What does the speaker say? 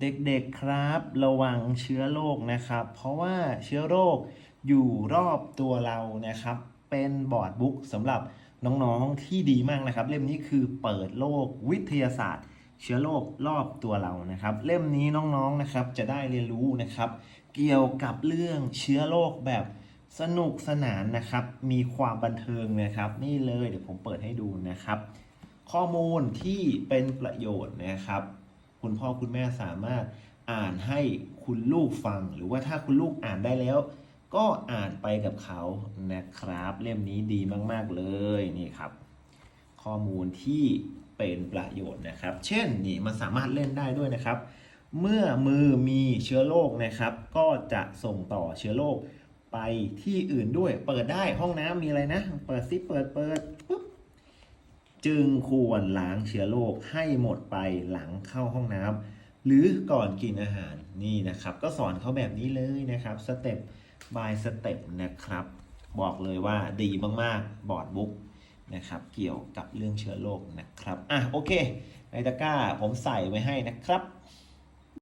เด็กๆครับระวังเชื้อโรคนะครับ เพราะว่าเชื้อโรคอยู่รอบตัวเรานะครับ เป็นบอร์ดบุ๊กสำหรับน้องๆที่ดีมากนะครับ เล่มนี้คือเปิดโลกวิทยาศาสตร์ เชื้อโรครอบตัวเรานะครับ เล่มนี้น้องๆนะครับจะได้เรียนรู้นะครับ เกี่ยวกับเรื่องเชื้อโรคแบบสนุกสนานนะครับ มีความบันเทิงนะครับ นี่เลยเดี๋ยวผมเปิดให้ดูนะครับ ข้อมูลที่เป็นประโยชน์นะครับ คุณพ่อคุณแม่สามารถอ่านให้คุณลูกฟัง หรือว่าถ้าคุณลูกอ่านได้แล้ว ก็อ่านไปกับเขานะครับ เล่มนี้ดีมาก ๆ เลยนี่ครับ ข้อมูลที่เป็นประโยชน์นะครับ เช่นนี่มันสามารถเล่นได้ด้วยนะครับ เมื่อมือมีเชื้อโรคนะครับ ก็จะส่งต่อเชื้อโรคไปที่อื่นด้วย เปิดได้ห้องน้ำมีอะไรนะ เปิดซิเปิดเปิดปุ๊บ จึงควรล้างเชื้อโรคให้หมดไปหลังเข้าห้องน้ำหรือก่อนกินอาหารนี่นะครับ ก็สอนเขาแบบนี้เลยนะครับสเต็ป by สเต็ปนะครับ บอกเลยว่าดีมากๆบอร์ดบุ๊กนะครับ เกี่ยวกับเรื่องเชื้อโรคนะครับอะโอเคในตะกร้าผมใส่ไว้ให้นะครับ